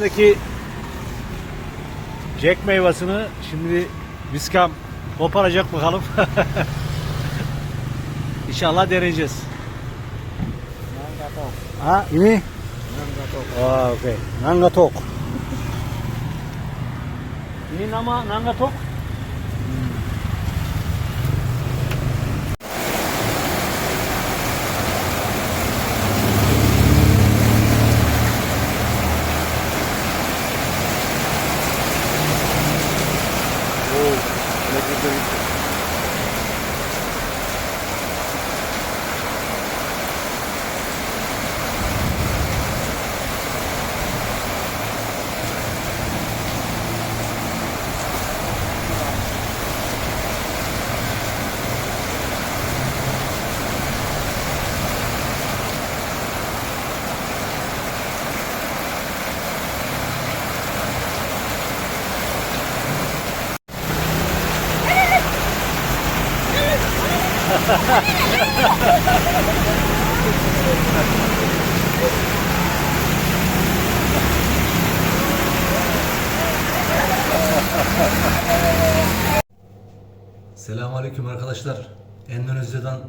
üstündeki Jack meyvasını şimdi Viskam koparacak bakalım. İnşallah deneyeceğiz. Ha, ini? Oh, oke. Nangatok. Ini nama Nangatok?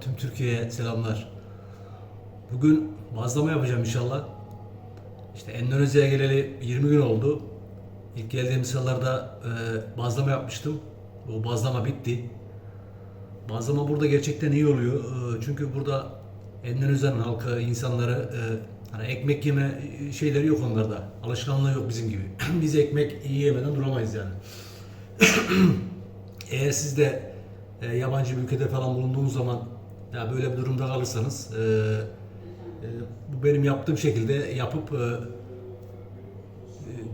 Tüm Türkiye'ye selamlar. Bugün bazlama yapacağım inşallah. İşte Endonezya'ya geleli 20 gün oldu. İlk geldiğim sıralarda e, bazlama yapmıştım. O bazlama bitti. Bazlama burada gerçekten iyi oluyor. E, çünkü burada Endonezya'nın halkı, insanları e, hani ekmek yeme şeyleri yok onlarda. Alışkanlığı yok bizim gibi. Biz ekmek iyi yemeden duramayız yani. Eğer siz de e, yabancı bir ülkede falan bulunduğunuz zaman ya böyle bir durumda kalırsanız e, e, bu benim yaptığım şekilde yapıp e, e,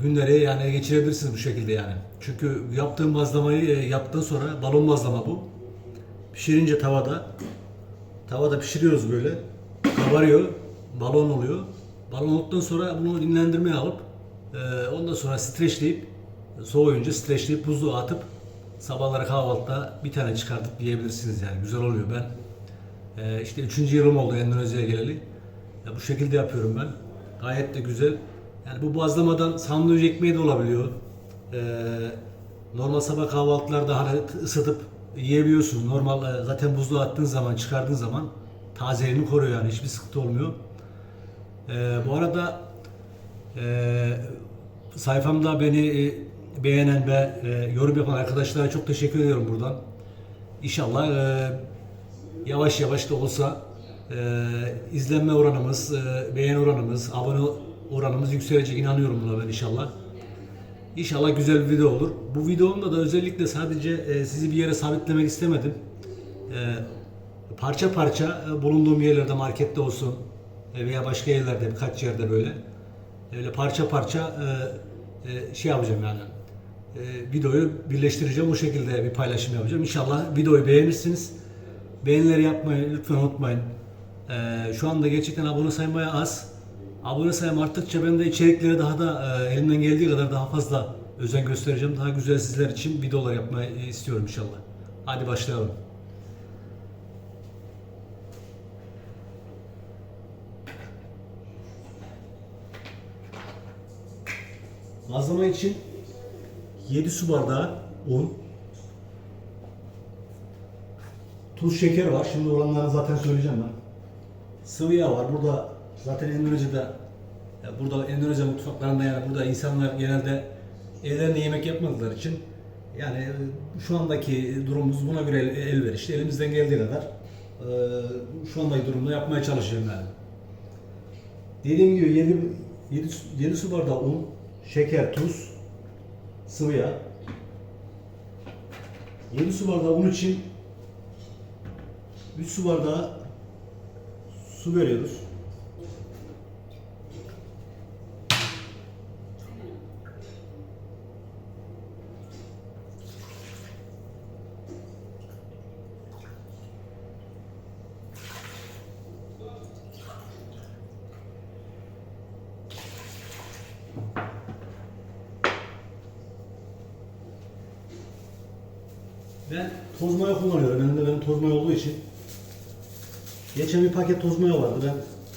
günleri yani geçirebilirsiniz bu şekilde yani. Çünkü yaptığım bazlamayı e, yaptıktan sonra balon bazlama bu. Pişirince tavada tavada pişiriyoruz böyle. Kabarıyor. Balon oluyor. Balon olduktan sonra bunu dinlendirmeye alıp e, ondan sonra streçleyip soğuyunca streçleyip buzluğa atıp sabahları kahvaltıda bir tane çıkartıp yiyebilirsiniz yani. Güzel oluyor. Ben e, işte üçüncü yılım oldu Endonezya'ya geleli. Ya bu şekilde yapıyorum ben. Gayet de güzel. Yani bu bazlamadan sandviç ekmeği de olabiliyor. E, normal sabah kahvaltılarda hani ısıtıp yiyebiliyorsunuz. Normal e, zaten buzluğa attığın zaman, çıkardığın zaman tazeliğini koruyor yani. Hiçbir sıkıntı olmuyor. E, bu arada e, sayfamda beni e, beğenen ve yorum yapan arkadaşlara çok teşekkür ediyorum buradan. İnşallah yavaş yavaş da olsa e, izlenme oranımız, e, beğeni oranımız, abone oranımız yükselecek inanıyorum buna ben inşallah. İnşallah güzel bir video olur. Bu videomda da özellikle sadece e, sizi bir yere sabitlemek istemedim. E, parça parça e, bulunduğum yerlerde markette olsun e, veya başka yerlerde birkaç yerde böyle öyle parça parça e, e, şey yapacağım yani. E, videoyu birleştireceğim. O şekilde bir paylaşım yapacağım. İnşallah videoyu beğenirsiniz. Beğenileri yapmayı lütfen unutmayın. E, şu anda gerçekten abone sayım bayağı az. Abone sayım arttıkça ben de içerikleri daha da e, elimden geldiği kadar daha fazla özen göstereceğim. Daha güzel sizler için videolar yapmayı istiyorum inşallah. Hadi başlayalım. Bazlama için 7 su bardağı un, tuz, şeker var. Şimdi oranları zaten söyleyeceğim ben. Sıvı yağ var. Burada zaten Endonezya'da ya burada Endonezya mutfaklarında yani burada insanlar genelde evlerinde yemek yapmadıkları için yani e, şu andaki durumumuz buna göre el- elverişli. Elimizden geldiği kadar e, şu andaki durumda yapmaya çalışıyorum yani. Dediğim gibi 7, 7, 7 su bardağı un, şeker, tuz, sıvı yağ. 7 su bardağı un için 3 su bardağı su veriyoruz. Ben toz maya kullanıyorum. Elimde benim toz maya olduğu için. Geçen bir paket toz maya vardı. Ben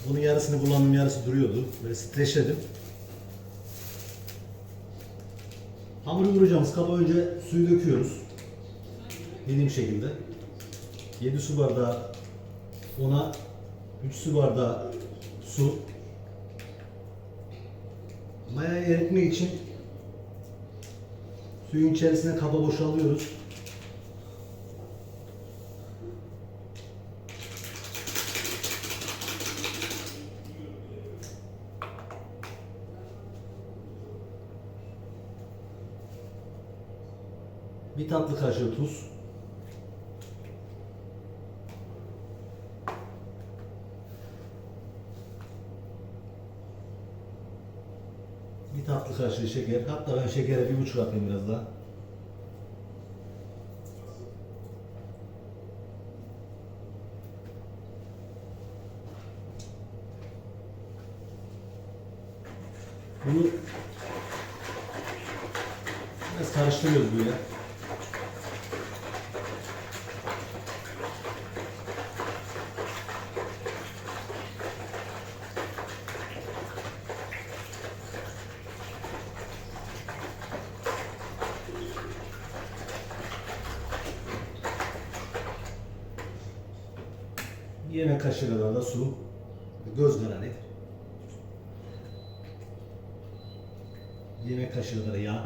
bunun yarısını kullandım, yarısı duruyordu. Böyle streçledim. Hamuru yoğuracağımız kaba önce suyu döküyoruz. Dediğim şekilde. 7 su bardağı ona 3 su bardağı su. Mayayı eritmek için suyun içerisine kaba boşalıyoruz. Bir tatlı kaşığı tuz. Bir tatlı kaşığı şeker. Hatta ben şekere bir buçuk atayım biraz daha. Bunu biraz karıştırıyoruz böyle. Yemek kaşığı kadar da su. Göz kararı. Yemek kaşığı kadar yağ.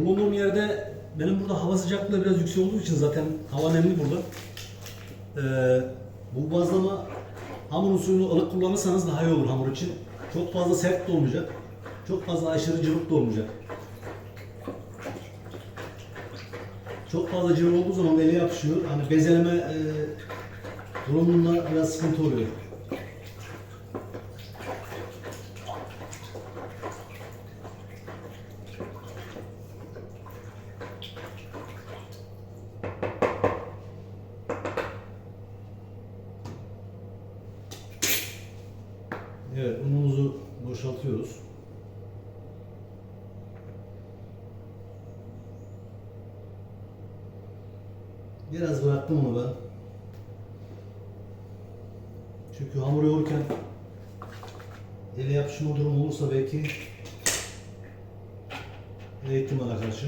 Bulunduğum yerde benim burada hava sıcaklığı biraz yüksek olduğu için zaten hava nemli burada. Ee, bu bazlama hamurun suyunu ılık kullanırsanız daha iyi olur hamur için. Çok fazla sert de olmayacak. Çok fazla aşırı cıvık da olmayacak. Çok fazla cıvık olduğu zaman ele yapışıyor. Hani bezeleme e, durumunda biraz sıkıntı oluyor. Biraz bıraktım onu ben. Çünkü hamur yoğururken ele yapışma durumu olursa belki ele ihtimale karşı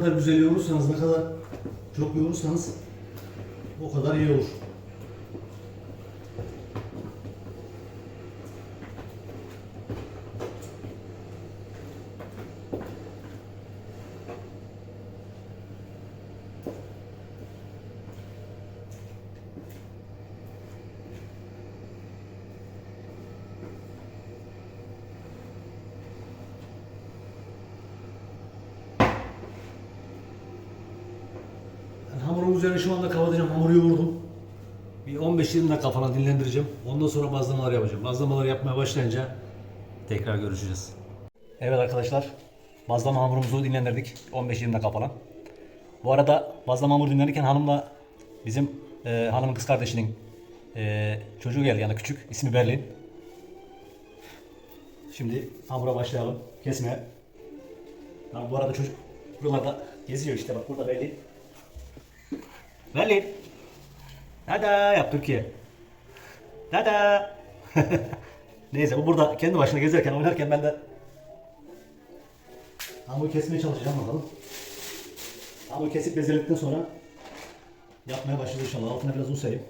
kadar güzel yoğurursanız, ne kadar çok yoğurursanız o kadar iyi olur. Ben hamurun üzerine şu anda kapatacağım. Hamuru yoğurdum. Bir 15-20 dakika falan dinlendireceğim. Ondan sonra bazlamalar yapacağım. Bazlamaları yapmaya başlayınca tekrar görüşeceğiz. Evet arkadaşlar. Bazlama hamurumuzu dinlendirdik. 15-20 dakika. Bu arada bazlama hamuru dinlenirken hanımla bizim e, hanımın kız kardeşinin e, çocuğu geldi yani küçük. ismi Berlin. Şimdi hamura başlayalım. Kesmeye. Ha, bu arada çocuk buralarda geziyor işte bak burada Berlin. Berlin. Dada yap Türkiye. Dada. Neyse bu burada kendi başına gezerken oynarken ben de hamuru kesmeye çalışacağım bakalım. Hamuru kesip bezeledikten sonra yapmaya başlayacağız inşallah. Altına biraz un sereyim.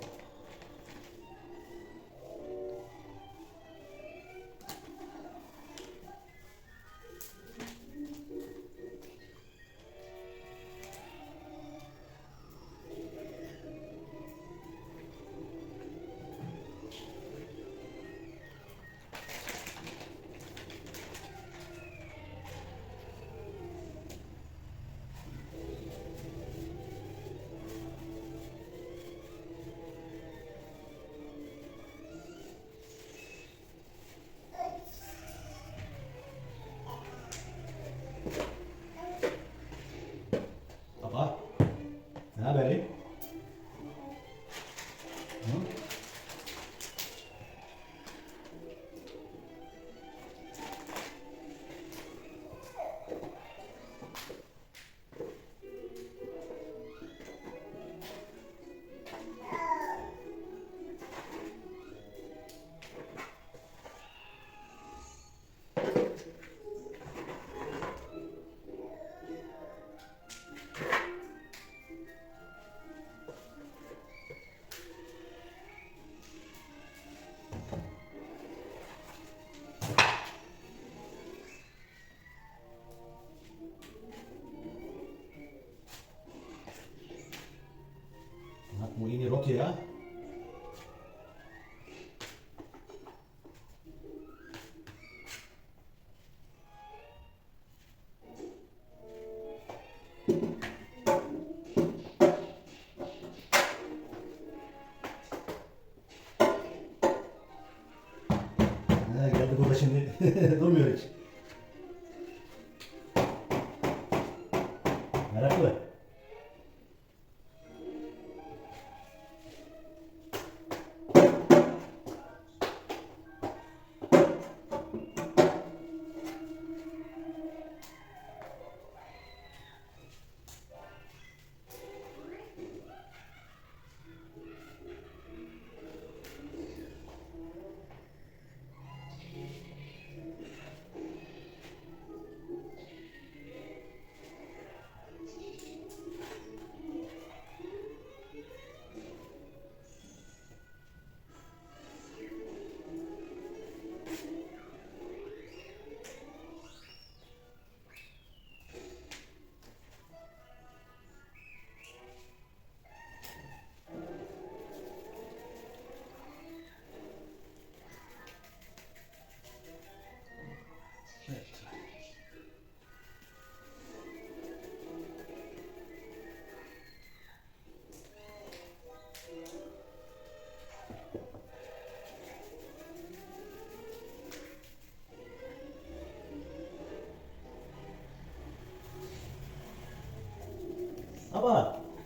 Geldi burada şimdi. Durmuyor hiç.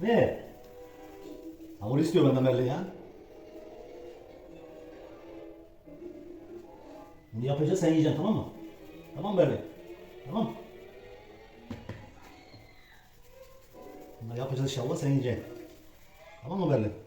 Ne? Hamur istiyor benden Merlin ya. Bunu yapacağız sen yiyeceksin tamam mı? Tamam Berlin. Tamam. Bunları yapacağız inşallah sen yiyeceksin. Tamam mı Berlin?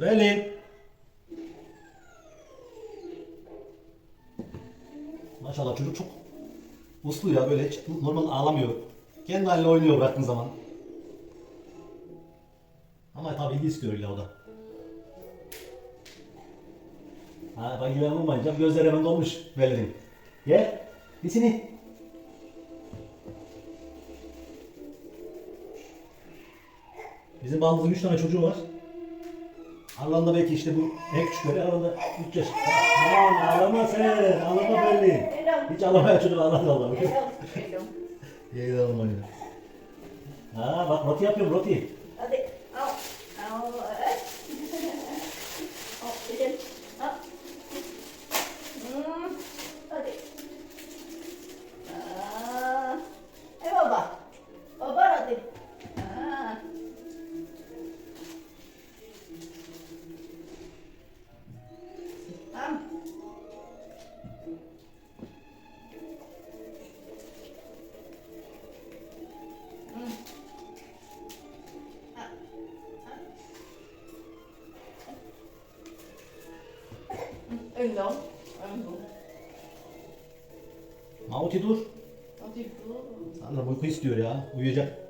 Berlin. Maşallah çocuk çok uslu ya böyle hiç normal ağlamıyor. Kendi haline oynuyor baktığın zaman. Ama tabii ilgi istiyor illa o da. Ha ben güven olmayınca gözler hemen dolmuş Berlin. Gel. Disini. Bizim bağımızın 3 tane çocuğu var. Aralarında belki işte bu en küçükleri aralarında 3 yaş. Aman ağlama sen, ağlama belli. Hiç ağlamaya çocuk ağladı ağlamıyor. Hello. Yeğil ağlamayı. Ha bak roti yapıyorum roti. Hadi. Al. Al. Hmm. Hadi. Aa. Baba. Baba Mahmuti dur. Dulu. Sanırım uyku istiyor ya. Uyuyacak.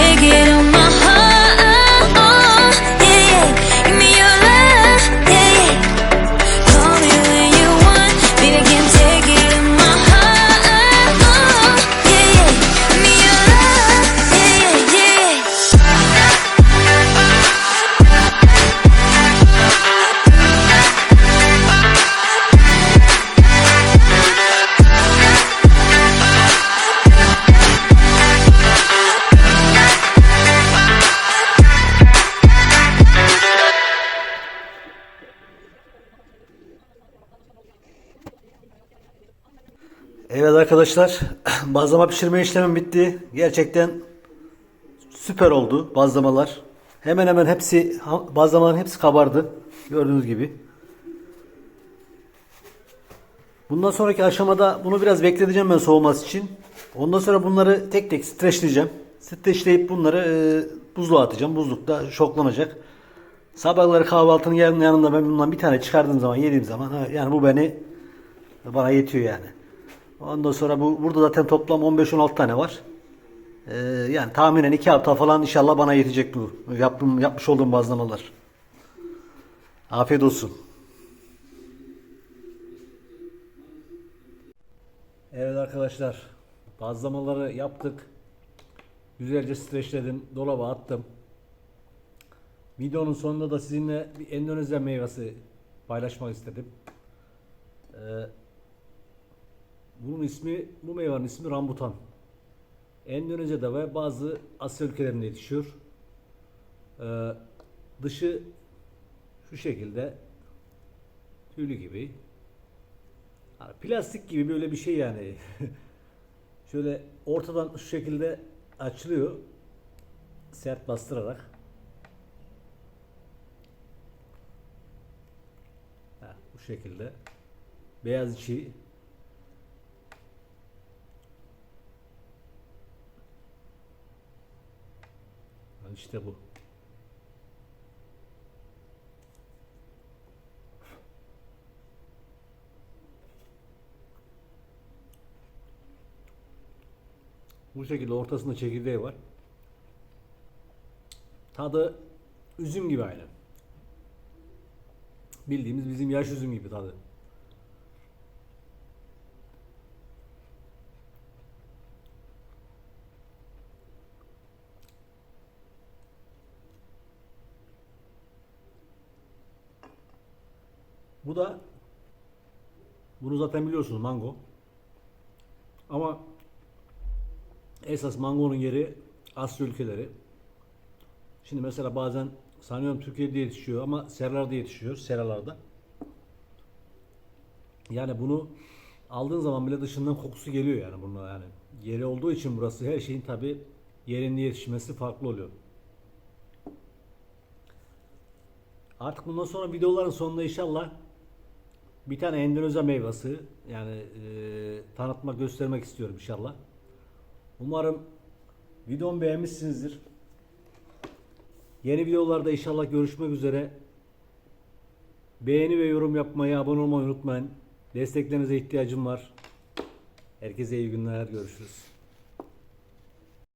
Evet arkadaşlar, bazlama pişirme işlemim bitti. Gerçekten süper oldu bazlamalar. Hemen hemen hepsi, bazlamaların hepsi kabardı. Gördüğünüz gibi. Bundan sonraki aşamada bunu biraz bekleteceğim ben soğuması için. Ondan sonra bunları tek tek streçleyeceğim. Streçleyip bunları e, buzluğa atacağım. Buzlukta şoklanacak. Sabahları kahvaltının yan- yanında ben bundan bir tane çıkardığım zaman, yediğim zaman yani bu beni bana yetiyor yani. Ondan sonra bu burada zaten toplam 15-16 tane var. Ee, yani tahminen 2 hafta falan inşallah bana yetecek bu yaptığım, yapmış olduğum bazlamalar. Afiyet olsun. Evet arkadaşlar bazlamaları yaptık. Güzelce streçledim. Dolaba attım. Videonun sonunda da sizinle bir Endonezya meyvesi paylaşmak istedim. Ee, bunun ismi, bu meyvenin ismi rambutan. Endonezya'da ve bazı Asya ülkelerinde yetişiyor. Ee, dışı şu şekilde tüylü gibi. Ha, Plastik gibi böyle bir şey yani. Şöyle ortadan şu şekilde açılıyor. Sert bastırarak. Ha, bu şekilde. Beyaz içi İşte bu. Bu şekilde ortasında çekirdeği var. Tadı üzüm gibi aynı. Bildiğimiz bizim yaş üzüm gibi tadı. Bu da bunu zaten biliyorsunuz mango. Ama esas mangonun yeri Asya ülkeleri. Şimdi mesela bazen sanıyorum Türkiye'de yetişiyor ama seralarda yetişiyor, seralarda. Yani bunu aldığın zaman bile dışından kokusu geliyor yani bunun yani. Yeri olduğu için burası her şeyin tabi yerinde yetişmesi farklı oluyor. Artık bundan sonra videoların sonunda inşallah bir tane Endonezya meyvesi yani e, tanıtmak göstermek istiyorum inşallah. Umarım videomu beğenmişsinizdir. Yeni videolarda inşallah görüşmek üzere. Beğeni ve yorum yapmayı, abone olmayı unutmayın. Desteklerinize ihtiyacım var. Herkese iyi günler. Görüşürüz.